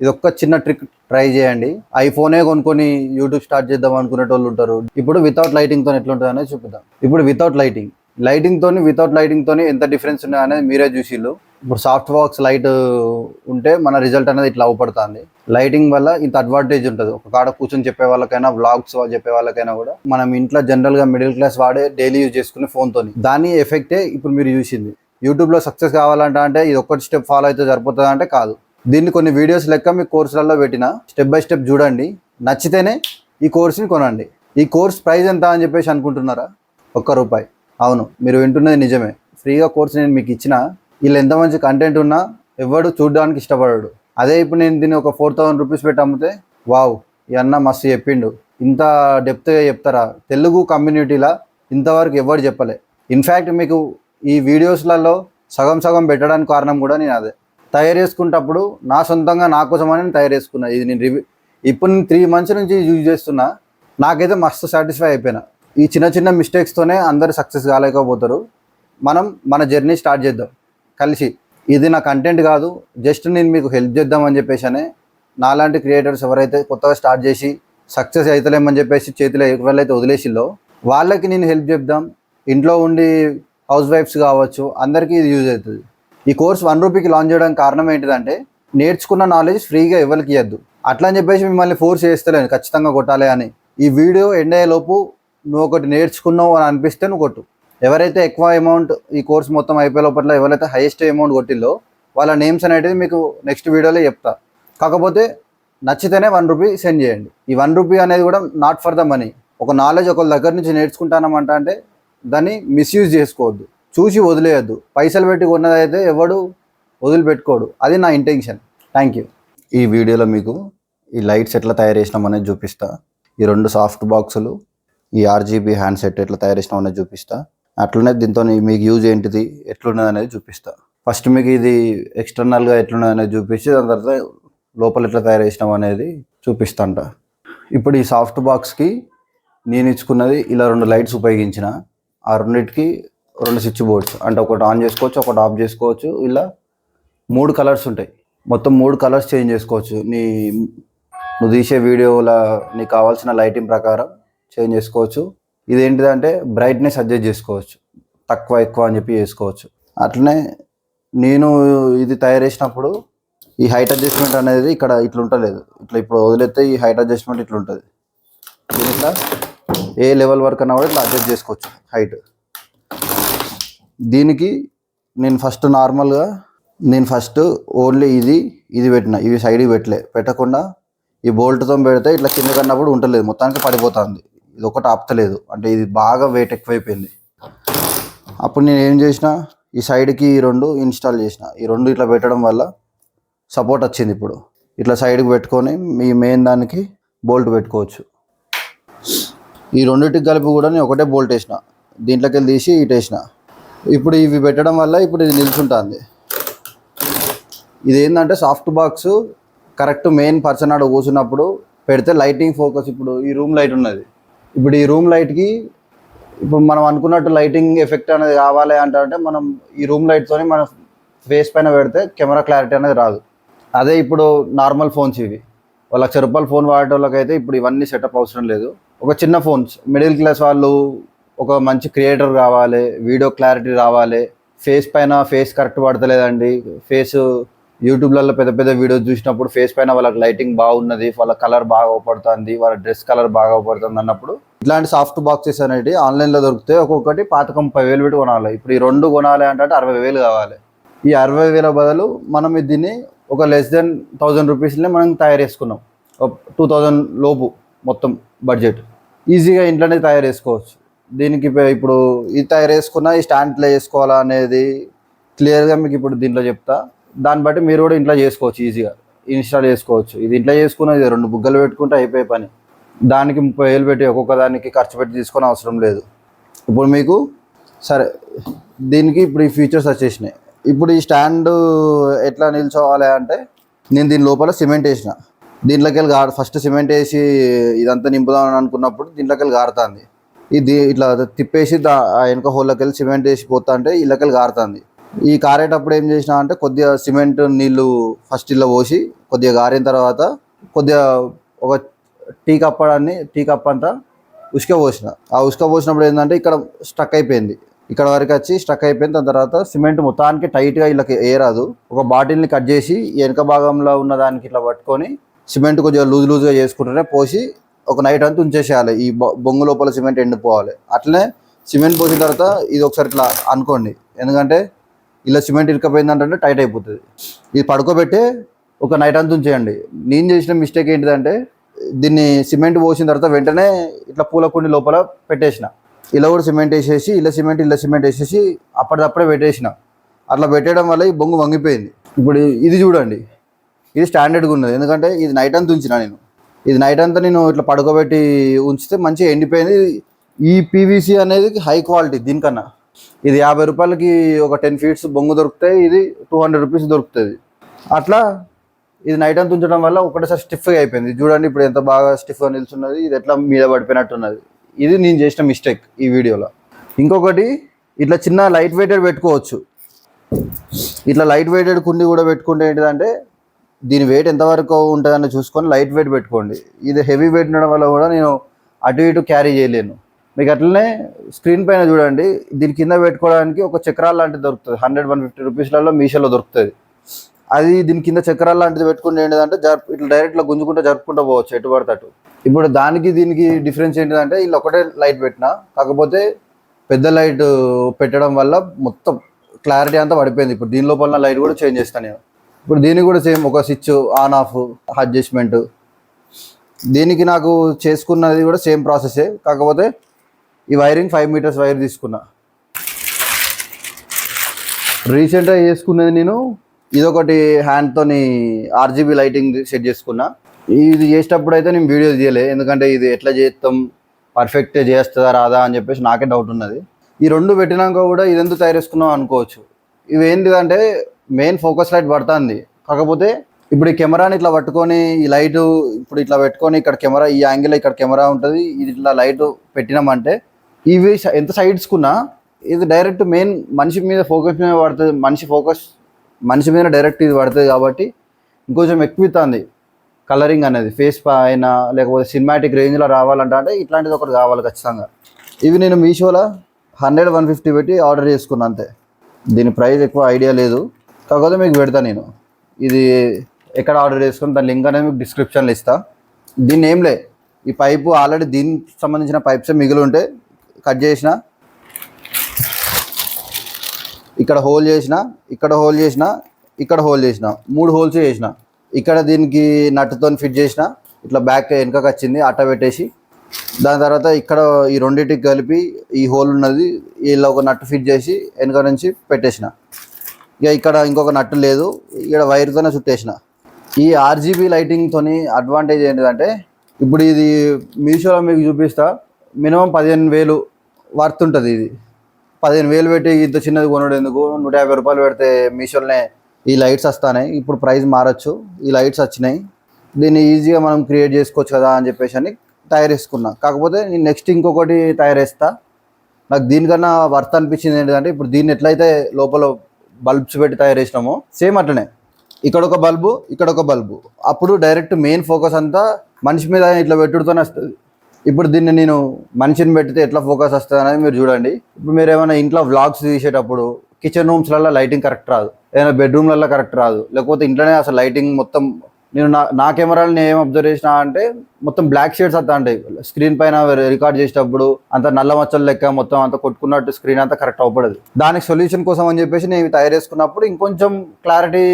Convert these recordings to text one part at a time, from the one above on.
ఇది ఒక్క చిన్న ట్రిక్ ట్రై చేయండి. ఐఫోనే కొనుక్కొని యూట్యూబ్ స్టార్ట్ చేద్దాం అనుకునే వాళ్ళు ఉంటారు. ఇప్పుడు వితౌట్ లైటింగ్తో ఎట్లుంటుంది అనేది చూపిద్దాం. ఇప్పుడు వితౌట్ లైటింగ్ లైటింగ్తో వితౌట్ లైటింగ్తో ఎంత డిఫరెన్స్ ఉన్నాయి అనేది మీరే చూసిళ్ళు. ఇప్పుడు సాఫ్ట్ బాక్స్ లైట్ ఉంటే మన రిజల్ట్ అనేది ఇట్లా అవపడుతుంది. లైటింగ్ వల్ల ఇంత అడ్వాంటేజ్ ఉంటుంది. ఒక కాడ కూర్చొని చెప్పే వాళ్ళకైనా వ్లాగ్స్ చెప్పే వాళ్ళకైనా కూడా మనం ఇంట్లో జనరల్గా మిడిల్ క్లాస్ వాడే డైలీ యూజ్ చేసుకునే ఫోన్తో దాని ఎఫెక్టే ఇప్పుడు మీరు చూసింది. యూట్యూబ్లో సక్సెస్ కావాలంటే అంటే ఇది ఒక్కటి స్టెప్ ఫాలో అయితే సరిపోతుంది అంటే కాదు. దీన్ని కొన్ని వీడియోస్ లెక్క మీ కోర్సులలో పెట్టిన స్టెప్ బై స్టెప్ చూడండి. నచ్చితేనే ఈ కోర్స్ని కొనండి. ఈ కోర్స్ ప్రైస్ ఎంత అని చెప్పేసి అనుకుంటున్నారా? ఒక్క రూపాయి. అవును మీరు వింటున్నది నిజమే. ఫ్రీగా కోర్స్ నేను మీకు ఇచ్చిన వీళ్ళు ఎంత మంచి కంటెంట్ ఉన్నా ఎవడు చూడడానికి ఇష్టపడడు. అదే ఇప్పుడు నేను దీన్ని ఒక ఫోర్ థౌసండ్ రూపీస్ పెట్టి అమ్మితే వావ్ ఈ అన్న మస్తు చెప్పిండు. ఇంత డెప్త్గా చెప్తారా? తెలుగు కమ్యూనిటీలా ఇంతవరకు ఎవరు చెప్పలే. ఇన్ఫ్యాక్ట్ మీకు ఈ వీడియోస్లలో సగం సగం పెట్టడానికి కారణం కూడా నేను అదే. తయారు చేసుకునేటప్పుడు నా సొంతంగా నా కోసమని నేను తయారు చేసుకున్నా ఇది నేను రివ్యూ ఇప్పుడు నేను త్రీ మంత్స్ నుంచి యూజ్ చేస్తున్నా. నాకైతే మస్తు సాటిస్ఫై అయిపోయినా. ఈ చిన్న చిన్న మిస్టేక్స్తోనే అందరు సక్సెస్ కాలేకపోతారు. మనం మన జర్నీ స్టార్ట్ చేద్దాం. కలిసి. ఇది నా కంటెంట్ కాదు. జస్ట్ నేను మీకు హెల్ప్ చేద్దామని చెప్పేసి నాలాంటి క్రియేటర్స్ ఎవరైతే కొత్తగా స్టార్ట్ చేసి సక్సెస్ అవుతలేమని చెప్పేసి చేతిలో ఎవరైతే వదిలేసిల్లో వాళ్ళకి నేను హెల్ప్ చెప్దాం. ఇంట్లో ఉండి హౌస్ వైఫ్స్ కావచ్చు అందరికీ ఇది యూజ్ అవుతుంది. ఈ కోర్స్ వన్ రూపీకి లాంచ్ చేయడానికి కారణం ఏంటిదంటే నేర్చుకున్న నాలెడ్జ్ ఫ్రీగా ఎవరికి ఇవ్వద్దు అట్లా అని చెప్పేసి మిమ్మల్ని ఫోర్స్ చేస్తలేను ఖచ్చితంగా కొట్టాలి అని. ఈ వీడియో ఎండ్ అయ్యేలోపు నువ్వు ఒకటి నేర్చుకున్నావు అని అనిపిస్తే నువ్వు కొట్టు. ఎవరైతే ఎక్కువ అమౌంట్ ఈ కోర్స్ మొత్తం అయిపోయే లోపల ఎవరైతే హైయెస్ట్ అమౌంట్ కొట్టిల్లో వాళ్ళ నేమ్స్ అనేటివి మీకు నెక్స్ట్ వీడియోలో చెప్తా. కాకపోతే నచ్చితేనే వన్ రూపీ సెండ్ చేయండి. ఈ వన్ రూపీ అనేది కూడా నాట్ ఫర్ ద మనీ ఒక నాలెడ్జ్ ఒకరి దగ్గర నుంచి నేర్చుకుంటానమంట అంటే దాన్ని మిస్యూజ్ చేసుకోవద్దు. చూసి వదిలేయద్దు. పైసలు పెట్టి కొన్నదైతే ఎవడు వదిలిపెట్టుకోడు. అది నా ఇంటెన్షన్ థ్యాంక్ యూ ఈ వీడియోలో మీకు ఈ లైట్స్ ఎట్లా తయారు చేసినాం అనేది చూపిస్తా. ఈ రెండు సాఫ్ట్ బాక్సులు ఈ ఆర్జీబీ హ్యాండ్ సెట్ ఎట్లా తయారు చేసినాం అనేది చూపిస్తా. అట్లనే దీంతో మీకు యూజ్ ఏంటిది ఎట్లున్నది అనేది చూపిస్తా. ఫస్ట్ మీకు ఇది ఎక్స్టర్నల్గా ఎట్లున్నది అనేది చూపించి దాని తర్వాత లోపల ఎట్లా తయారు చేసినాం అనేది చూపిస్తాంట. ఇప్పుడు ఈ సాఫ్ట్ బాక్స్కి నేను ఇచ్చుకున్నది ఇలా రెండు లైట్స్ ఉపయోగించిన. ఆ రెండింటికి రెండు స్విచ్ బోర్డ్స్. అంటే ఒకటి ఆన్ చేసుకోవచ్చు ఒకటి ఆఫ్ చేసుకోవచ్చు. ఇలా మూడు కలర్స్ ఉంటాయి. మొత్తం మూడు కలర్స్ చేంజ్ చేసుకోవచ్చు. నీ నువ్వు తీసే వీడియోల నీకు కావాల్సిన లైటింగ్ ప్రకారం చేంజ్ చేసుకోవచ్చు. ఇదేంటిదంటే బ్రైట్నెస్ అడ్జస్ట్ చేసుకోవచ్చు. తక్కువ ఎక్కువ అని చెప్పి చేసుకోవచ్చు. అట్లనే నేను ఇది తయారు చేసినప్పుడు ఈ హైట్ అడ్జస్ట్మెంట్ అనేది ఇక్కడ ఇట్లా ఉంటలేదు. ఇట్లా ఇప్పుడు వదిలేస్తే ఈ హైట్ అడ్జస్ట్మెంట్ ఇట్లా ఉంటుంది. దీని ఇట్లా ఏ లెవెల్ వరకు అన్నా కూడా ఇట్లా అడ్జస్ట్ చేసుకోవచ్చు హైట్. దీనికి నేను ఫస్ట్ నార్మల్గా నేను ఫస్ట్ ఓన్లీ ఇది ఇది పెట్టిన. ఇవి సైడ్కి పెట్టలే. పెట్టకుండా ఈ బోల్ట్తో పెడితే ఇట్లా కింద కన్నప్పుడు ఉండలేదు. మొత్తానికి పడిపోతుంది. ఇది ఒకటి ఆపుతలేదు. అంటే ఇది బాగా వెయిట్ ఎక్కువైపోయింది. అప్పుడు నేను ఏం చేసిన? ఈ సైడ్కి ఈ రెండు ఇన్స్టాల్ చేసిన. ఈ రెండు ఇట్లా పెట్టడం వల్ల సపోర్ట్ వచ్చింది ఇప్పుడు. ఇట్లా సైడ్కి పెట్టుకొని మీ మెయిన్ దానికి బోల్ట్ పెట్టుకోవచ్చు. ఈ రెండింటికి కలిపి కూడా నేను ఒకటే బోల్ట్ వేసిన. దీంట్లోకి వెళ్ళి తీసి ఇటు వేసిన ఇప్పుడు ఇవి పెట్టడం వల్ల ఇప్పుడు ఇది నిల్చుంటుంది. ఇది ఏంటంటే soft box correct main person ఆడ కూర్చున్నప్పుడు పెడితే లైటింగ్ ఫోకస్ ఇప్పుడు ఈ రూమ్ లైట్ ఉన్నది. ఇప్పుడు ఈ రూమ్ లైట్కి ఇప్పుడు మనం అనుకున్నట్టు లైటింగ్ ఎఫెక్ట్ అనేది కావాలి అంటే మనం ఈ రూమ్ లైట్తో మన ఫేస్ పైన పెడితే కెమెరా క్లారిటీ అనేది రాదు. అదే ఇప్పుడు నార్మల్ ఫోన్స్ ఇవి. లక్ష రూపాయల ఫోన్ వాడేటోళ్ళకైతే ఇప్పుడు ఇవన్నీ సెటప్ అవసరం లేదు. ఒక చిన్న ఫోన్స్ మిడిల్ క్లాస్ వాళ్ళు ఒక మంచి క్రియేటర్ కావాలి వీడియో క్లారిటీ రావాలి. ఫేస్ పైన ఫేస్ కరెక్ట్ పడతలేదండి. ఫేస్ యూట్యూబ్లలో పెద్ద పెద్ద వీడియోస్ చూసినప్పుడు ఫేస్ పైన వాళ్ళకి లైటింగ్ బాగున్నది వాళ్ళ కలర్ బాగా అవపడుతుంది వాళ్ళ డ్రెస్ కలర్ బాగా అవపడుతుంది అన్నప్పుడు ఇట్లాంటి సాఫ్ట్ బాక్సెస్ అనేవి ఆన్లైన్లో దొరికితే ఒక్కొక్కటి పాతకం ముప్పై వేలు పెట్టి కొనాలి. ఇప్పుడు ఈ రెండు కొనాలి అంటే అరవై వేలు కావాలి. ఈ అరవై వేల బదులు మనం దీన్ని ఒక లెస్ దెన్ థౌజండ్ రూపీస్ని మనం తయారు చేసుకున్నాం. టూ థౌజండ్ లోపు మొత్తం బడ్జెట్ ఈజీగా ఇంట్లోనే తయారు చేసుకోవచ్చు. దీనికి ఇప్పుడు ఈ తయారు చేసుకున్న ఈ స్టాండ్లో వేసుకోవాలా అనేది క్లియర్గా మీకు ఇప్పుడు దీంట్లో చెప్తా. దాన్ని బట్టి మీరు కూడా ఇంట్లో చేసుకోవచ్చు ఈజీగా ఇన్స్టాల్ చేసుకోవచ్చు. ఇది ఇంట్లో చేసుకున్నది రెండు బుగ్గలు పెట్టుకుంటే అయిపోయే పని. దానికి ముప్పై వేలు పెట్టి ఒక్కొక్క దానికి ఖర్చు పెట్టి తీసుకొని అవసరం లేదు. ఇప్పుడు మీకు సరే దీనికి ఇప్పుడు ఈ ఫీచర్స్ వచ్చేసినాయి. ఇప్పుడు ఈ స్టాండ్ ఎట్లా నిల్చోవాలి అంటే నేను దీని లోపల సిమెంట్ వేసిన. దీంట్లోకి వెళ్ళి ఫస్ట్ సిమెంట్ వేసి ఇదంతా నింపుదామని అనుకున్నప్పుడు దీంట్లోకి వెళ్ళి గారుతుంది. ఇది ఇట్లా తిప్పేసి ఆ వెనక హోల్లోకి వెళ్ళి సిమెంట్ వేసి పోతా అంటే ఇళ్ళకి గారుతుంది. ఈ కారేటప్పుడు ఏం చేసిన అంటే కొద్దిగా సిమెంట్ నీళ్ళు ఫస్ట్ ఇలా పోసి కొద్దిగా గారిన తర్వాత కొద్దిగా ఒక టీ కప్పడాన్ని టీ కప్ అంతా ఉసుక పోసిన. ఆ ఉసుక పోసినప్పుడు ఏంటంటే ఇక్కడ స్టక్ అయిపోయింది. ఇక్కడ వరకు వచ్చి స్టక్ అయిపోయింది. దాని తర్వాత సిమెంట్ మొత్తానికి టైట్గా ఇలా ఏరాదు ఒక బాటిల్ని కట్ చేసి వెనక భాగంలో ఉన్న దానికి ఇట్లా పట్టుకొని సిమెంట్ కొద్దిగా లూజ్ లూజ్గా చేసుకుంటూనే పోసి ఒక నైట్ అంతా ఉంచేసేయాలి. ఈ బొ- బొంగు లోపల సిమెంట్ ఎండిపోవాలి. అట్లనే సిమెంట్ పోసిన తర్వాత ఇది ఒకసారి ఇట్లా అనుకోండి. ఎందుకంటే ఇలా సిమెంట్ ఇరుకపోయిందంటే టైట్ అయిపోతుంది. ఇది పడుకోబెట్టి ఒక నైట్ అంతా ఉంచేయండి. నేను చేసిన మిస్టేక్ ఏంటిదంటే దీన్ని సిమెంట్ పోసిన తర్వాత వెంటనే ఇట్లా పూలకుండి లోపల పెట్టేసిన. ఇలా కూడా సిమెంట్ వేసేసి ఇలా సిమెంట్ ఇలా సిమెంట్ వేసేసి అప్పటిదప్పుడే పెట్టేసిన. అట్లా పెట్టడం వల్ల ఈ బొంగు వంగిపోయింది. ఇప్పుడు ఇది చూడండి. ఇది స్టాండర్డ్గా ఉన్నది. ఎందుకంటే ఇది నైట్ అంతా ఉంచిన నేను. ఇది నైట్ అంతా నేను ఇట్లా పడుకోబెట్టి ఉంచితే మంచిగా ఎండిపోయింది. ఈ పీవీసీ అనేది హై క్వాలిటీ దీనికన్నా. ఇది యాభై రూపాయలకి ఒక టెన్ ఫీట్స్ బొంగు దొరుకుతాయి ఇది టూ హండ్రెడ్ రూపీస్ దొరుకుతుంది. అట్లా ఇది నైట్ అంతా ఉంచడం వల్ల ఒకటేసారి స్టిఫ్గా అయిపోయింది. చూడండి ఇప్పుడు ఎంత బాగా స్టిఫ్గా నిల్చున్నది ఇది ఎట్లా మీద పడిపోయినట్టున్నది. ఇది నేను చేసిన మిస్టేక్ ఈ వీడియోలో. ఇంకొకటి ఇట్లా చిన్న లైట్ వెయిటెడ్ పెట్టుకోవచ్చు. ఇట్లా లైట్ వెయిటెడ్ కుండి కూడా పెట్టుకుంటే ఏంటిదంటే దీని వెయిట్ ఎంతవరకు ఉంటుందని చూసుకొని లైట్ వెయిట్ పెట్టుకోండి. ఇది హెవీ వెయిట్ ఉండడం వల్ల కూడా నేను అటు ఇటు క్యారీ చేయలేను. మీకు అట్లనే స్క్రీన్ పైన చూడండి. దీని కింద పెట్టుకోవడానికి ఒక చక్రాలు లాంటిది దొరుకుతుంది. హండ్రెడ్ వన్ ఫిఫ్టీ రూపీస్లలో మీషోలో దొరుకుతుంది. అది దీని కింద చక్రాలు లాంటిది పెట్టుకుంటే ఏంటంటే జరుపు ఇట్లా డైరెక్ట్లో గుంజుకుంటూ జరుపుకుంటూ పోవచ్చు ఎటు పడతట్టు ఇప్పుడు దానికి దీనికి డిఫరెన్స్ ఏంటిదంటే వీళ్ళు ఒకటే లైట్ పెట్టిన కాకపోతే పెద్ద లైట్ పెట్టడం వల్ల మొత్తం క్లారిటీ అంతా పడిపోయింది. ఇప్పుడు దీని లోపల లైట్ కూడా చేంజ్ చేస్తాను నేను. ఇప్పుడు దీనికి కూడా సేమ్ ఒక స్విచ్ ఆన్ ఆఫ్ అడ్జస్ట్మెంట్ దీనికి నాకు చేసుకున్నది కూడా సేమ్ ప్రాసెసే కాకపోతే ఈ వైరింగ్ ఫైవ్ మీటర్స్ వైర్ తీసుకున్నా. రీసెంట్గా చేసుకున్నది నేను ఇదొకటి హ్యాండ్తోని ఆర్జీబీ లైటింగ్ సెట్ చేసుకున్నా. ఇది చేసేటప్పుడు అయితే నేను వీడియో తీయలే. ఎందుకంటే ఇది ఎట్లా చేస్తాం? పర్ఫెక్ట్ చేస్తుందా రాదా అని చెప్పేసి నాకే డౌట్ ఉన్నది. ఈ రెండు పెట్టినాక కూడా ఇదెందుకు తయారు చేసుకున్నాం అనుకోవచ్చు. ఇవి ఏంటిదంటే మెయిన్ ఫోకస్ లైట్ పడుతుంది. కాకపోతే ఇప్పుడు ఈ కెమెరాని ఇట్లా పట్టుకొని ఈ లైట్ ఇప్పుడు ఇట్లా పెట్టుకొని ఇక్కడ కెమెరా ఈ యాంగిల్ ఇక్కడ కెమెరా ఉంటుంది ఇది ఇట్లా లైట్ పెట్టినామంటే ఇవి ఎంత సైడ్స్కున్నా ఇది డైరెక్ట్ మెయిన్ మనిషి మీద ఫోకస్ మీద పడుతుంది మనిషి ఫోకస్ మనిషి మీద డైరెక్ట్ ఇది పడుతుంది కాబట్టి ఇంకొంచెం ఎక్కువ ఇస్తుంది కలరింగ్ అనేది ఫేస్ పైన లేకపోతే సినిమాటిక్ రేంజ్లో రావాలంటే అంటే ఇట్లాంటిది ఒకటి కావాలి ఖచ్చితంగా. ఇవి నేను మీషోలో హండ్రెడ్ వన్ ఫిఫ్టీ పెట్టి ఆర్డర్ చేసుకున్నా అంతే. దీని ప్రైస్ ఎక్కువ ఐడియా లేదు. కాకపోతే మీకు పెడతా నేను. ఇది ఎక్కడ ఆర్డర్ చేసుకుని దాని లింక్ అనేది మీకు డిస్క్రిప్షన్లో ఇస్తా. దీన్ని ఏం లే ఈ పైపు ఆల్రెడీ దీనికి సంబంధించిన పైప్స్ మిగిలి ఉంటే కట్ చేసిన ఇక్కడ హోల్ చేసిన ఇక్కడ హోల్ చేసిన ఇక్కడ హోల్ చేసిన మూడు హోల్స్ చేసిన ఇక్కడ దీనికి నట్టుతో ఫిట్ చేసిన ఇట్లా బ్యాక్ వెనుకకు వచ్చింది అట్ట పెట్టేసి దాని తర్వాత ఇక్కడ ఈ రెండింటికి కలిపి ఈ హోల్ ఉన్నది ఇలా ఒక నట్టు ఫిట్ చేసి వెనుక నుంచి పెట్టేసిన. ఇక ఇక్కడ ఇంకొక నట్టు లేదు. ఇక్కడ వైర్తోనే చుట్టేసిన ఈ ఆర్జీబీ లైటింగ్తోని అడ్వాంటేజ్ ఏంటిదంటే ఇప్పుడు ఇది మీషోలో మీకు చూపిస్తా. మినిమం పదిహేను వేలు వర్త్ ఉంటుంది ఇది. పదిహేను వేలు పెట్టి ఇంత చిన్నది కొనడం ఎందుకు? నూట యాభై రూపాయలు పెడితే మీషోలోనే ఈ లైట్స్ వస్తాయి ఇప్పుడు ప్రైస్ మారచ్చు. ఈ లైట్స్ వచ్చినాయి. దీన్ని ఈజీగా మనం క్రియేట్ చేసుకోవచ్చు కదా అని చెప్పేసి అని తయారు చేసుకున్నా. కాకపోతే నేను నెక్స్ట్ ఇంకొకటి తయారు చేస్తా. నాకు దీనికన్నా వర్త్ అనిపించింది ఏంటంటే ఇప్పుడు దీన్ని ఎట్లయితే లోపల బల్బ్స్ పెట్టి తయారు చేసినామో. సేమ్ అట్లనే. ఇక్కడ ఒక బల్బు ఇక్కడ ఒక బల్బు అప్పుడు డైరెక్ట్ మెయిన్ ఫోకస్ అంతా మనిషి మీద ఇట్లా పెట్టుడుతోనే వస్తుంది. ఇప్పుడు దీన్ని నేను మనిషిని పెడితే ఎట్లా ఫోకస్ వస్తుంది అనేది మీరు చూడండి. ఇప్పుడు మీరు ఏమైనా ఇంట్లో వ్లాగ్స్ తీసేటప్పుడు కిచెన్ రూమ్స్లలో లైటింగ్ కరెక్ట్ రాదు. ఏదైనా బెడ్రూమ్లలో కరెక్ట్ రాదు. లేకపోతే ఇంట్లోనే అసలు లైటింగ్ మొత్తం నేను నా నా కెమెరాలు నేను ఏం అబ్జర్వ్ చేసిన అంటే మొత్తం బ్లాక్ షేడ్స్ అంతా ఉంటాయి స్క్రీన్ పైన రికార్డ్ చేసేటప్పుడు అంత నల్ల మచ్చలు లెక్క మొత్తం అంత కొట్టుకున్నట్టు స్క్రీన్ అంతా కరెక్ట్ అవ్వబడదు. దానికి సొల్యూషన్ కోసం అని చెప్పేసి నేను తయారు చేసుకున్నప్పుడు ఇంకొంచెం క్లారిటీ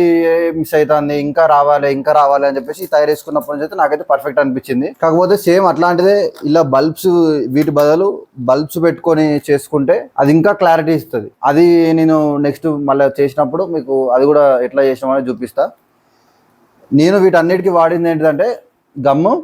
మిస్ అవుతుంది ఇంకా రావాలి ఇంకా రావాలి అని చెప్పేసి తయారు చేసుకున్నప్పుడు నుంచి నాకైతే పర్ఫెక్ట్ అనిపించింది. కాకపోతే సేమ్ అట్లాంటిదే ఇలా బల్బ్స్ వీటి బదులు బల్బ్స్ పెట్టుకొని చేసుకుంటే అది ఇంకా క్లారిటీ ఇస్తుంది. అది నేను నెక్స్ట్ మళ్ళీ చేసినప్పుడు మీకు అది కూడా ఎట్లా చేసినామని చూపిస్తా. నేను వీటన్నిటికీ వాడింది ఏంటంటే గమ్ము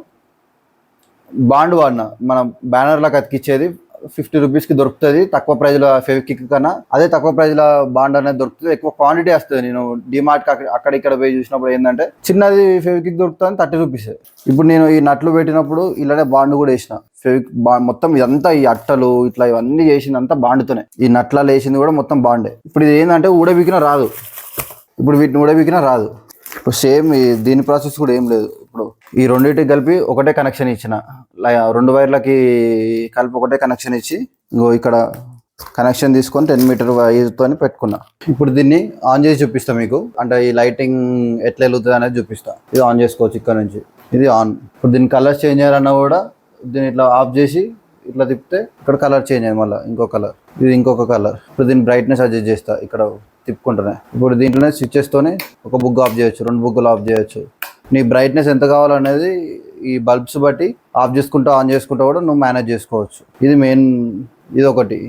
బాండ్ వాడిన. మనం బ్యానర్లకు అతికిచ్చేది ఫిఫ్టీ రూపీస్కి దొరుకుతుంది తక్కువ ప్రైజ్లో ఫెవికిక్ కన్నా. అదే తక్కువ ప్రైజ్లో బాండ్ అనేది దొరుకుతుంది ఎక్కువ క్వాంటిటీ వస్తుంది. నేను డిమార్ట్ అక్కడ ఇక్కడ పోయి చూసినప్పుడు ఏంటంటే చిన్నది ఫెవికిక్ దొరుకుతుంది థర్టీ రూపీస్. ఇప్పుడు నేను ఈ నట్లు పెట్టినప్పుడు ఇలానే బాండ్ కూడా వేసిన. ఫెవిక్ బాండ్ మొత్తం ఇదంతా ఈ అట్టలు ఇట్లా ఇవన్నీ చేసిందంతా బాండ్తోనే. ఈ నట్లలో వేసింది కూడా మొత్తం బాండే. ఇప్పుడు ఇది ఏంటంటే ఊడబికిన రాదు. ఇప్పుడు వీటిని ఊడబికిన రాదు. ఇప్పుడు సేమ్ ఈ దీని ప్రాసెస్ కూడా ఏం లేదు. ఇప్పుడు ఈ రెండింటికి కలిపి ఒకటే కనెక్షన్ ఇచ్చిన. రెండు వైర్లకి కలిపి ఒకటే కనెక్షన్ ఇచ్చి ఇంకో ఇక్కడ కనెక్షన్ తీసుకొని టెన్ మీటర్ వైజ్తో పెట్టుకున్నా. ఇప్పుడు దీన్ని ఆన్ చేసి చూపిస్తా మీకు. అంటే ఈ లైటింగ్ ఎట్లా వెళ్తుంది అనేది చూపిస్తా. ఇది ఆన్ చేసుకోవచ్చు ఇక్కడ నుంచి. ఇది ఆన్ ఇప్పుడు దీని కలర్ చేంజ్ చేయాలన్నా కూడా దీన్ని ఇట్లా ఆఫ్ చేసి ఇట్లా తిప్పితే ఇక్కడ కలర్ చేంజ్ అయ్యి మళ్ళీ ఇంకో కలర్ ఇది ఇంకొక కలర్ ఇప్పుడు దీని బ్రైట్నెస్ అడ్జస్ట్ చేస్తా ఇక్కడ. తిప్పుకుంటున్నాయి. ఇప్పుడు దీంట్లోనే స్విచ్చెస్తోనే ఒక బుక్ ఆఫ్ చేయొచ్చు రెండు బుక్కులు ఆఫ్ చేయొచ్చు. నీ బ్రైట్నెస్ ఎంత కావాలనేది ఈ బల్బ్స్ బట్టి ఆఫ్ చేసుకుంటూ ఆన్ చేసుకుంటూ కూడా నువ్వు మేనేజ్ చేసుకోవచ్చు. ఇది మెయిన్ ఇది ఒకటి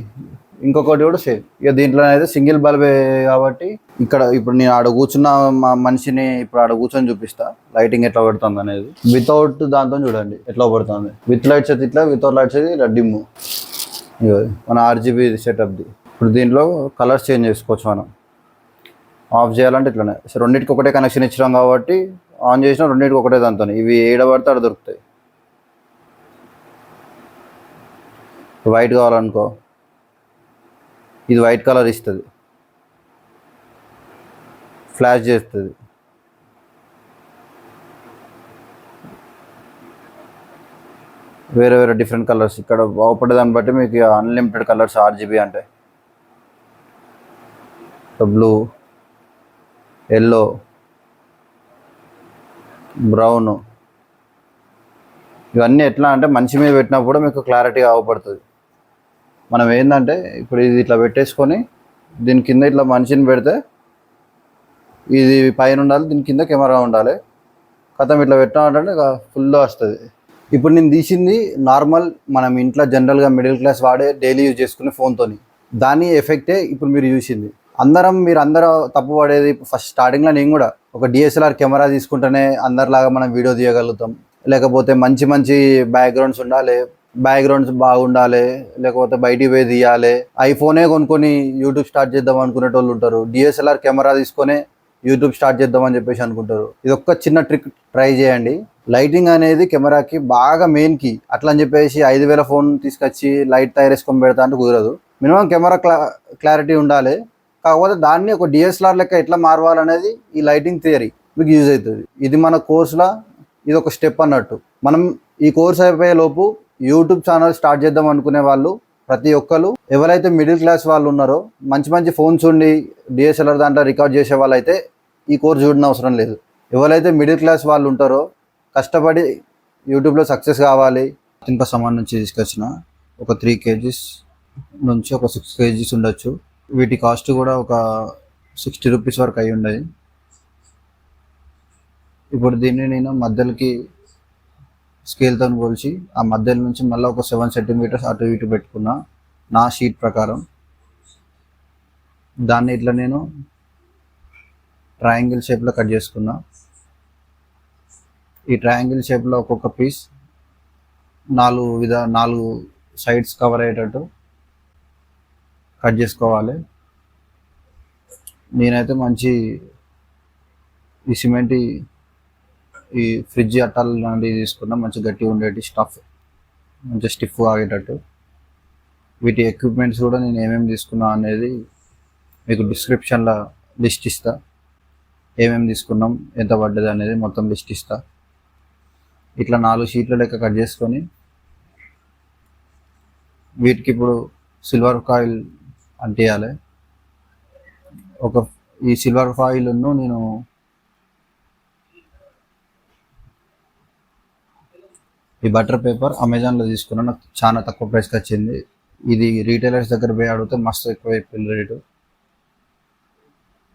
ఇంకొకటి కూడా సేమ్ ఇక దీంట్లో అయితే సింగిల్ బల్బే కాబట్టి ఇక్కడ ఇప్పుడు నేను ఆడ కూర్చున్న మా మనిషిని ఇప్పుడు ఆడ కూర్చొని చూపిస్తా. లైటింగ్ ఎట్లా పడుతుంది అనేది. వితౌట్ దాంతో చూడండి ఎట్లా పడుతుంది. విత్ లైట్స్ అయితే ఇట్లా వితౌట్ లైట్స్ అయితే ఇలా డిమ్ మన ఆర్జీబీ సెటప్ది ఇప్పుడు దీంట్లో కలర్స్ చేంజ్ చేసుకోవచ్చు మనం. ఆఫ్ చేయాలంటే ఇట్లానే. సో రెండింటికి ఒకటే కనెక్షన్ ఇచ్చినాం కాబట్టి ఆన్ చేసిన రెండింటికి ఒకటే దాంతో ఇవి ఏడ పడితే ఆడ దొరుకుతాయి. వైట్ కావాలనుకో ఇది వైట్ కలర్ ఇస్తుంది. ఫ్లాష్ చేస్తుంది. వేరే వేరే డిఫరెంట్ కలర్స్ ఇక్కడ బాగుపడే దాన్ని బట్టి మీకు అన్లిమిటెడ్ కలర్స్ ఆర్జీబీ అంటే. Blue yellow brown. ఇవన్నీ ఎట్లా అంటే మంచి మీద పెట్టినప్పుడు మీకు క్లారిటీగా అవపడుతుంది. మనం ఏంటంటే ఇప్పుడు ఇది ఇట్లా పెట్టేసుకొని దీని కింద ఇట్లా మనిషిని పెడితే ఇది పైన ఉండాలి దీని కింద కెమెరా ఉండాలి. కథం ఇట్లా పెట్టామంటే ఫుల్ వస్తుంది. ఇప్పుడు నేను తీసింది నార్మల్ మనం ఇంట్లో జనరల్గా మిడిల్ క్లాస్ వాడే డైలీ యూజ్ చేసుకునే ఫోన్తోని దాని ఎఫెక్టే ఇప్పుడు మీరు చూసింది. అందరం మీరు అందరూ తప్పు పడేది ఫస్ట్ స్టార్టింగ్లో నేను కూడా ఒక డిఎస్ఎల్ఆర్ కెమెరా తీసుకుంటేనే అందరిలాగా మనం వీడియో తీయగలుగుతాం. లేకపోతే మంచి మంచి బ్యాక్గ్రౌండ్స్ ఉండాలి బ్యాక్గ్రౌండ్స్ బాగుండాలి లేకపోతే బయటికి పోయి తీయాలి. ఐఫోనే కొనుక్కొని యూట్యూబ్ స్టార్ట్ చేద్దాం అనుకునేటోళ్ళు ఉంటారు. డిఎస్ఎల్ఆర్ కెమెరా తీసుకొని యూట్యూబ్ స్టార్ట్ చేద్దామని చెప్పేసి అనుకుంటారు. ఇది ఒక్క చిన్న ట్రిక్ ట్రై చేయండి. లైటింగ్ అనేది కెమెరాకి బాగా మెయిన్కి అట్లా అని చెప్పేసి ఐదు వేల ఫోన్ తీసుకొచ్చి లైట్ తయారేసుకొని పెడతా అంటే కుదరదు. మినిమం కెమెరా క్లా క్లారిటీ ఉండాలి. కాకపోతే దాన్ని ఒక డిఎస్ఎల్ఆర్ లెక్క ఎట్లా మారవాలనేది ఈ లైటింగ్ థియరీ మీకు యూజ్ అవుతుంది. ఇది మన కోర్సులో ఇది ఒక స్టెప్ అన్నట్టు. మనం ఈ కోర్స్ అయిపోయే లోపు యూట్యూబ్ ఛానల్ స్టార్ట్ చేద్దాం అనుకునే వాళ్ళు ప్రతి ఒక్కరు ఎవరైతే మిడిల్ క్లాస్ వాళ్ళు ఉన్నారో మంచి మంచి ఫోన్స్ ఉండి డిఎస్ఎల్ఆర్ దాంట్లో రికార్డ్ చేసే వాళ్ళైతే ఈ కోర్స్ చూడడం అవసరం లేదు. ఎవరైతే మిడిల్ క్లాస్ వాళ్ళు ఉంటారో కష్టపడి యూట్యూబ్లో సక్సెస్ కావాలి. తింప సమాన్ నుంచి తీసుకొచ్చిన ఒక త్రీ కేజీస్ నుంచి ఒక సిక్స్ కేజీస్ ఉండొచ్చు. వీటి కాస్ట్ కూడా ఒక సిక్స్టీ రూపీస్ వరకు అయి ఉండేది. ఇప్పుడు దీన్ని నేను మధ్యలోకి స్కేల్తో పోల్చి ఆ మధ్యలో నుంచి మళ్ళీ ఒక సెవెన్ సెంటీమీటర్స్ అటు ఇటు పెట్టుకున్నా నా షీట్ ప్రకారం. దాన్ని ఇట్లా నేను ట్రయాంగిల్ షేప్లో కట్ చేసుకున్నా. ఈ ట్రయాంగిల్ షేప్లో ఒక్కొక్క పీస్ నాలుగు విధ నాలుగు సైడ్స్ కవర్ అయ్యేటట్టు కట్ చేసుకోవాలి. నేనైతే మంచి ఈ సిమెంట్ ఈ ఫ్రిడ్జ్ అట్టాలు లాంటివి తీసుకున్నా మంచి గట్టిగా ఉండేటి స్టఫ్ మంచి స్టిఫ్ ఆగేటట్టు. వీటి ఎక్విప్మెంట్స్ కూడా నేను ఏమేమి తీసుకున్నా అనేది మీకు డిస్క్రిప్షన్లో లిస్ట్ ఇస్తా. ఏమేమి తీసుకున్నాం ఎంత పడ్డది అనేది మొత్తం లిస్ట్ ఇస్తా. ఇట్లా నాలుగు షీట్ల లెక్క కట్ చేసుకొని వీటికి ఇప్పుడు సిల్వర్ కాయిల్ అంటేయాలి. ఒక ఈ సిల్వర్ ఫాయిల్ను నేను ఈ బటర్ పేపర్ అమెజాన్లో తీసుకున్నా నాకు చాలా తక్కువ ప్రైస్కి వచ్చింది. ఇది రీటైలర్స్ దగ్గర పోయి అడిగితే మస్తు ఎక్కువ అయిపోయింది రేటు.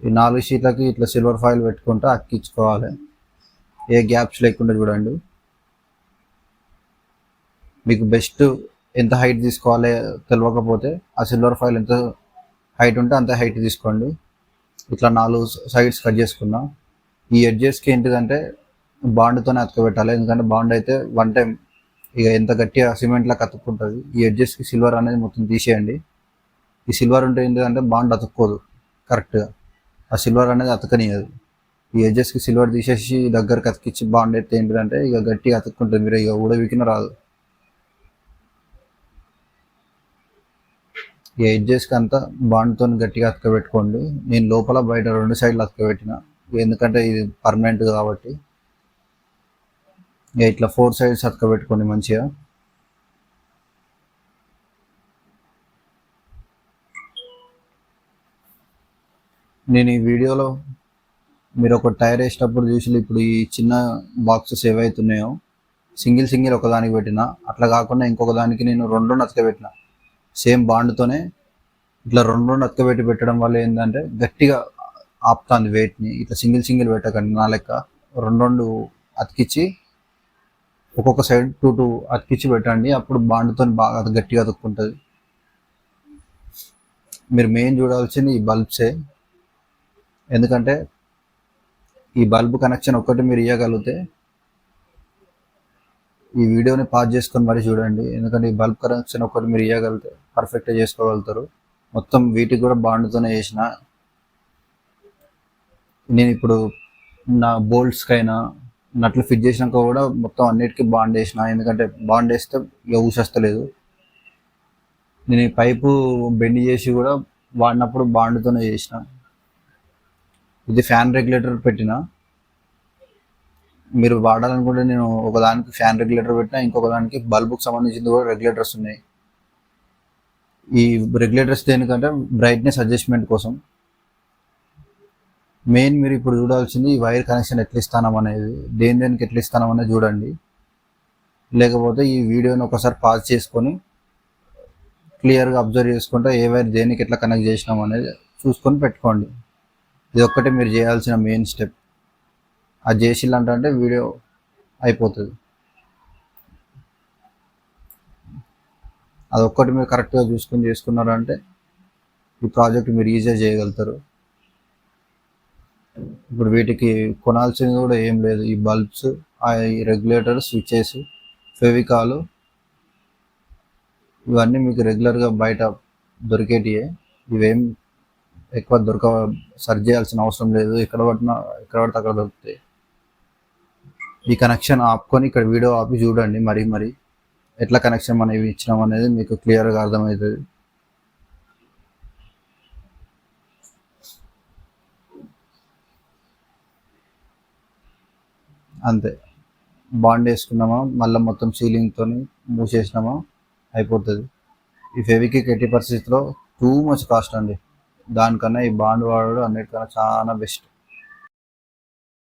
ఈ నాలుగు షీట్లకి ఇట్లా సిల్వర్ ఫాయిల్ పెట్టుకుంటూ అక్కించుకోవాలి. ఏ గ్యాప్స్ లేకుండా చూడండి. మీకు బెస్ట్ ఎంత హైట్ తీసుకోవాలి తెలియకపోతే ఆ సిల్వర్ ఫాయిల్ ఎంత హైట్ ఉంటే అంత హైట్ తీసుకోండి. ఇట్లా నాలుగు సైడ్స్ కట్ చేసుకున్నా. ఈ ఎడ్జెస్కి ఏంటిదంటే బాండ్తోనే అతకబెట్టాలి ఎందుకంటే బాండ్ అయితే వన్ టైం ఇక ఎంత గట్టిగా సిమెంట్లా కతుక్కుంటుంది. ఈ ఎడ్జెస్కి సిల్వర్ అనేది మొత్తం తీసేయండి. ఈ సిల్వర్ ఉంటే ఏంటిదంటే బాండ్ అతుక్కోదు. కరెక్ట్గా ఆ సిల్వర్ అనేది అతకనియదు. ఈ ఎడ్జెస్కి సిల్వర్ తీసేసి దగ్గరకు అతికిచ్చి బాండ్ అయితే ఏంటిదంటే ఇక గట్టిగా అతుక్కుంటుంది. మీరు ఇక ఊడవికిన రాదు. ఈ ఎడ్జెస్కి అంతా బాండ్తో గట్టిగా అతకబెట్టుకోండి. నేను లోపల బయట రెండు సైడ్లు అతకబెట్టిన. ఎందుకంటే ఇది పర్మనెంట్ కాబట్టి. ఇట్లా ఫోర్ సైడ్స్ అతకబెట్టుకోండి మంచిగా. నేను ఈ వీడియోలో మీరు ఒక టైర్ వేసేటప్పుడు చూసి ఇప్పుడు ఈ చిన్న బాక్సెస్ ఏవైతున్నాయో సింగిల్ సింగిల్ ఒకదానికి పెట్టిన అట్లా కాకుండా ఇంకొక దానికి నేను రెండు రెండు అతకబెట్టిన. సేమ్ బాండ్తోనే ఇట్లా రెండు రెండు అతకబెట్టి పెట్టడం వల్ల ఏంటంటే గట్టిగా ఆపుతుంది వెయిట్ని ఇట్లా సింగిల్ సింగిల్ పెట్టకండి నా లెక్క. రెండు రెండు అతికిచ్చి ఒక్కొక్క సైడ్ టూ టూ అతికిచ్చి పెట్టండి. అప్పుడు బాండ్తో బాగా గట్టిగా అతుక్కుంటుంది. మీరు మెయిన్ చూడాల్సింది ఈ బల్బ్సే. ఎందుకంటే ఈ బల్బ్ కనెక్షన్ ఒక్కటి మీరు ఇవ్వగలిగితే ఈ వీడియోని పాజ్ చేసుకొని మరి చూడండి. ఎందుకంటే ఈ బల్బ్ కనెక్షన్ ఒకటి మీరు ఇవ్వగలితే పర్ఫెక్ట్గా చేసుకోగలుగుతారు. మొత్తం వీటికి కూడా బాండ్తోనే చేసిన. నేను ఇప్పుడు నా బోల్ట్స్కైనా నట్లు ఫిట్ చేసినాక కూడా మొత్తం అన్నిటికీ బాండ్ వేసిన ఎందుకంటే బాండ్ వేస్తే ఇక ఊసేస్తలేదు నేను ఈ పైపు బెండ్ చేసి కూడా వాడినప్పుడు బాండ్తోనే చేసిన. ఇది ఫ్యాన్ రెగ్యులేటర్ పెట్టిన. మీరు వాడాలనుకుంటే నేను ఒకదానికి ఫ్యాన్ రెగ్యులేటర్ పెట్టినా ఇంకొక దానికి బల్బుకి సంబంధించింది కూడా రెగ్యులేటర్స్ ఉన్నాయి. ఈ రెగ్యులేటర్స్ దేనికంటే బ్రైట్నెస్ అడ్జస్ట్మెంట్ కోసం. మెయిన్ మీరు ఇప్పుడు చూడాల్సింది ఈ వైర్ కనెక్షన్ ఎట్లా ఇస్తానం అనేది దేని దేనికి ఎట్లా ఇస్తానం అనేది చూడండి. లేకపోతే ఈ వీడియోని ఒకసారి పాజ్ చేసుకొని క్లియర్గా అబ్జర్వ్ చేసుకుంటే ఏ వైర్ దేనికి ఎట్లా కనెక్ట్ చేసినాం అనేది చూసుకొని పెట్టుకోండి. ఇది ఒక్కటే మీరు చేయాల్సిన మెయిన్ స్టెప్ అది చేసిల్లంటే వీడియో అయిపోతుంది. అదొక్కటి మీరు కరెక్ట్గా చూసుకొని చేసుకున్నారంటే ఈ ప్రాజెక్ట్ మీరు ఈజీగా చేయగలుగుతారు. ఇప్పుడు వీటికి కొనాల్సింది కూడా ఏం లేదు. ఈ బల్బ్స్ ఆ రెగ్యులేటర్ స్విచ్చెస్ ఫెవికాలు ఇవన్నీ మీకు రెగ్యులర్గా బయట దొరికేటివే ఇవేం ఎక్కువ దొరక సర్చ్ చేయాల్సిన అవసరం లేదు. ఎక్కడ పట్టినా ఎక్కడ పడితే అక్కడ దొరుకుతాయి. ఈ కనెక్షన్ ఆపుకొని ఇక్కడ వీడియో ఆపి చూడండి మరి మరి ఎట్లా కనెక్షన్ మనం ఇవి ఇచ్చినాం అనేది మీకు క్లియర్గా అర్థమవుతుంది. అంతే. బాండ్ వేసుకున్నామా మళ్ళీ మొత్తం సీలింగ్తో మూసేసినామా అయిపోతుంది. ఈ ఫెవికిక్ ఎట్టి పరిస్థితిలో టూ మచ్ కాస్ట్ అండి. దానికన్నా ఈ బాండ్ వాడడం అన్నిటికన్నా చాలా బెస్ట్